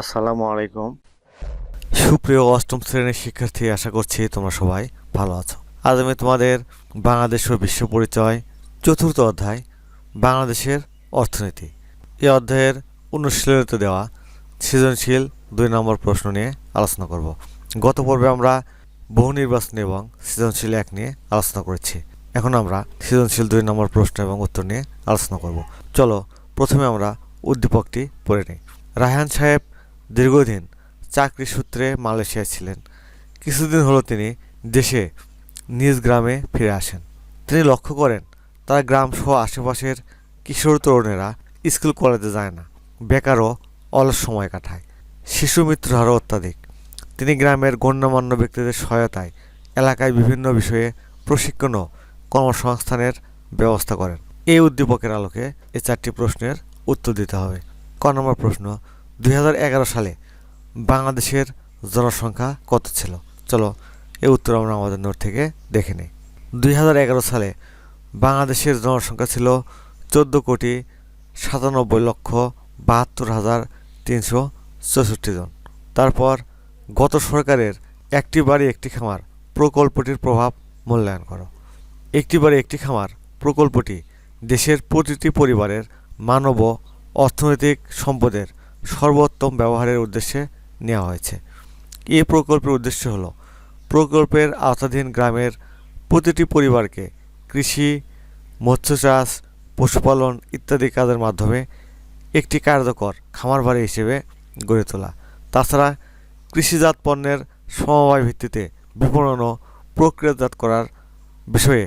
আসসালামু আলাইকুম। সুপ্রিয় অষ্টম শ্রেণির শিক্ষার্থী, আশা করছি তোমরা সবাই ভালো আছো। আজ আমি তোমাদের বাংলাদেশ ও বিশ্ব পরিচয় চতুর্থ অধ্যায়, বাংলাদেশের অর্থনীতি। এই অধ্যায়ের অনুশীলনীতে দেওয়া সৃজনশীল দুই নম্বর প্রশ্ন নিয়ে আলোচনা করব। গত পর্বে আমরা বহু নির্বাচন এবং সৃজনশীল এক নিয়ে আলোচনা করেছি। এখন আমরা সৃজনশীল দুই নম্বর প্রশ্ন এবং উত্তর নিয়ে আলোচনা করব। চলো প্রথমে আমরা উদ্দীপকটি পড়ে নিই। রায়হান সাহেব দীর্ঘদিন চাকরি সূত্রে মালয়েশিয়ায় ছিলেন। কিছুদিন হলো তিনি দেশে নিজ গ্রামে ফিরে আসেন। তিনি লক্ষ্য করেন, তার গ্রাম সহ আশেপাশের কিশোর তরুণেরা স্কুল, কলেজে যায় না। বেকারও অলস সময় কাটায়। শিশু মৃত্যুর হারও অত্যাধিক। তিনি গ্রামের গণ্যমান্য ব্যক্তিদের সহায়তায় এলাকায় বিভিন্ন বিষয়ে প্রশিক্ষণ ও কর্মসংস্থানের ব্যবস্থা করেন। এই উদ্দীপকের আলোকে এই চারটি প্রশ্নের উত্তর দিতে হবে। ক নম্বর প্রশ্ন দুই হাজার এগারো সালে বাংলাদেশের জনসংখ্যা কত ছিল? চলো এ উত্তর আমরা আমাদের নোট থেকে দেখে নিই। দুই হাজার এগারো সালে বাংলাদেশের জনসংখ্যা ছিল চোদ্দ কোটি সাতানব্বই লক্ষ বাহাত্তর হাজার তিনশো চৌষট্টি জন। তারপর গত সরকারের একটি বাড়ি একটি খামার প্রকল্পটির প্রভাব মূল্যায়ন করো। একটি বাড়ি একটি খামার প্রকল্পটি দেশের প্রতিটি পরিবারের মানব অর্থনৈতিক সম্পদের সর্বোত্তম ব্যবহারের উদ্দেশ্যে নেওয়া হয়েছে। এই প্রকল্পের উদ্দেশ্য হল, প্রকল্পের আওতাধীন গ্রামের প্রতিটি পরিবারকে কৃষি মৎস্য চাষ পশুপালন ইত্যাদি কাজের মাধ্যমে একটি কার্যকর খামার বাড়ি হিসেবে গড়ে তোলা। তাছাড়া কৃষিজাত পণ্যের সমবায় ভিত্তিতে বিপণন ও প্রক্রিয়াজাত করার বিষয়ে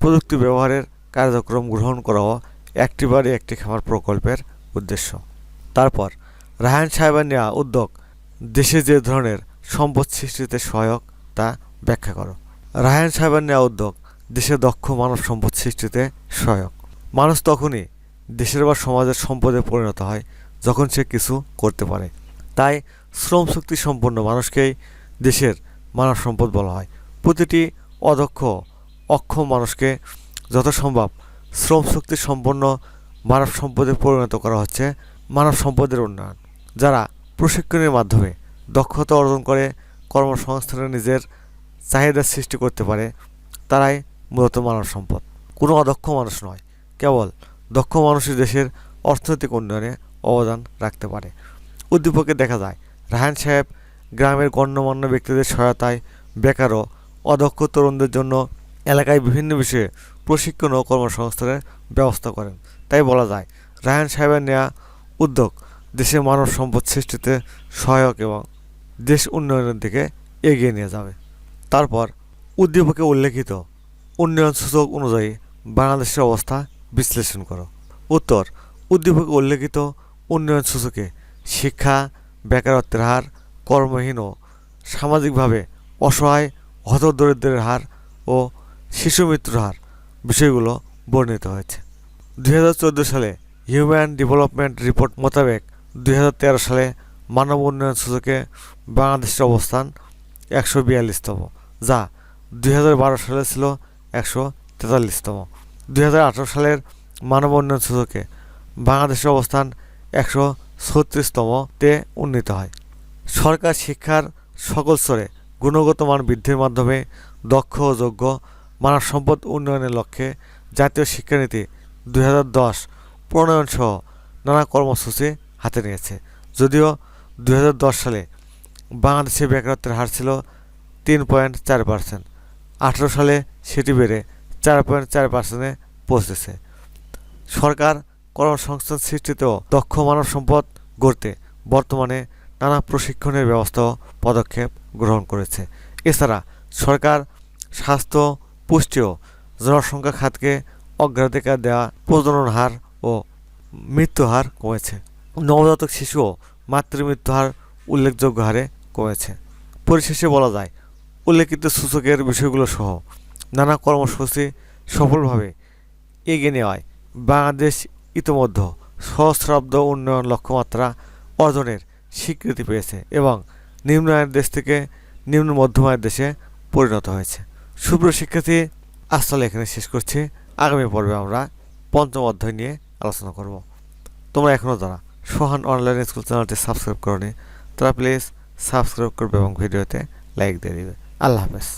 প্রযুক্তি ব্যবহারের কার্যক্রম গ্রহণ করাও একটি বাড়ি, একটি খামার প্রকল্পের উদ্দেশ্য। তারপর রায়হান সাহেবের নেওয়া উদ্যোগ দেশে যে ধরনের সম্পদ সৃষ্টিতে সহায়ক তা ব্যাখ্যা করো। রায়হান সাহেবের নেওয়া উদ্যোগ দেশে দক্ষ মানব সম্পদ সৃষ্টিতে সহায়ক। মানুষ তখনই দেশের বা সমাজের সম্পদে পরিণত হয় যখন সে কিছু করতে পারে। তাই শ্রম শক্তি সম্পন্ন মানুষকেই দেশের মানব সম্পদ বলা হয়। প্রতিটি অদক্ষ, অক্ষম মানুষকে যত সম্ভব শ্রম শক্তি সম্পন্ন মানব সম্পদে পরিণত করা হচ্ছে মানব সম্পদের উন্নয়ন। যারা প্রশিক্ষণের মাধ্যমে দক্ষতা অর্জন করে কর্মসংস্থানে নিজের চাহিদা সৃষ্টি করতে পারে, তারাই মূলত মানব সম্পদ। কোনো অদক্ষ মানুষ নয়, কেবল দক্ষ মানুষই দেশের অর্থনৈতিক উন্নয়নে অবদান রাখতে পারে। উদ্দীপকে দেখা যায় রাহান সাহেব গ্রামের গণ্যমান্য ব্যক্তিদের সহায়তায় বেকার ও অদক্ষ তরুণদের জন্য এলাকায় বিভিন্ন বিষয়ে প্রশিক্ষণ ও কর্মসংস্থানের ব্যবস্থা করেন। তাই বলা যায়, রায়হান সাহেবের নেওয়া উদ্যোগ দেশে মানব সম্পদ সৃষ্টিতে সহায়ক এবং দেশ উন্নয়নের দিকে এগিয়ে নিয়ে যাবে। তারপর উদ্দীপকে উল্লেখিত উন্নয়ন সূচক অনুযায়ী বাংলাদেশের অবস্থা বিশ্লেষণ করো। উত্তর, উদ্দীপকে উল্লেখিত উন্নয়ন সূচকে শিক্ষা, বেকারত্বের হার, কর্মহীন ও সামাজিকভাবে অসহায় হতদরিদ্রের হার ও শিশু মৃত্যুর হার বিষয়গুলো বর্ণিত হয়েছে। দু হাজার চোদ্দ সালে হিউম্যান ডেভেলপমেন্ট রিপোর্ট মোতাবেক দুই হাজার তেরো সালে মানব উন্নয়ন সূচকে বাংলাদেশের অবস্থান একশো বিয়াল্লিশতম, যা দুই হাজার বারো সালে ছিল একশো তেতাল্লিশতম। দুই হাজার আঠেরো সালের মানব উন্নয়ন সূচকে বাংলাদেশের অবস্থান একশো ছত্রিশতমতে উন্নীত হয়। সরকার শিক্ষার সকল স্তরে গুণগত মান বৃদ্ধির মাধ্যমে দক্ষ ও যোগ্য মানব সম্পদ উন্নয়নের লক্ষ্যে জাতীয় শিক্ষানীতি দুই প্রণয়ন সহ নানা কর্মসূচি হাতে নিয়েছে। যদিও দু হাজার দশ সালে বাংলাদেশে বেকারত্বের হার ছিল তিন পয়েন্ট চার পার্সেন্ট। আঠেরো সালে সেটি বেড়ে চার পয়েন্ট চার পার্সেন্টে পৌঁছেছে। সরকার কর্মসংস্থান সৃষ্টিতেও দক্ষ মানব সম্পদ গড়তে বর্তমানে নানা প্রশিক্ষণের ব্যবস্থা পদক্ষেপ গ্রহণ করেছে। এছাড়া সরকার স্বাস্থ্য পুষ্টি ও জনসংখ্যা খাতকে অগ্রাধিকার দেওয়া, প্রজনন হার ও মৃত্যু হার কমেছে। নবজাতক শিশুও মাতৃমৃত্যু হার উল্লেখযোগ্য হারে কমেছে। পরিশেষে বলা যায়, উল্লেখিত সূচকের বিষয়গুলো সহ নানা কর্মসূচি সফলভাবে এগিয়ে নেওয়ায় বাংলাদেশ ইতোমধ্যে সহস্রাব্দ উন্নয়ন লক্ষ্যমাত্রা অর্জনের স্বীকৃতি পেয়েছে এবং নিম্ন আয়ের দেশ থেকে নিম্ন মধ্যম আয়ের দেশে পরিণত হয়েছে। সুপ্রিয় শিক্ষার্থী আসলে এখানে শেষ করছি। আগামী পর্বে আমরা পঞ্চম অধ্যায় নিয়ে আলোচনা করব। তোমরা এখনও যারা সোহান অনলাইন স্কুল চ্যানেলটি সাবস্ক্রাইব করনি, তারা প্লিজ সাবস্ক্রাইব করবে এবং ভিডিওতে লাইক দিয়ে দিবে। আল্লাহ হাফেজ।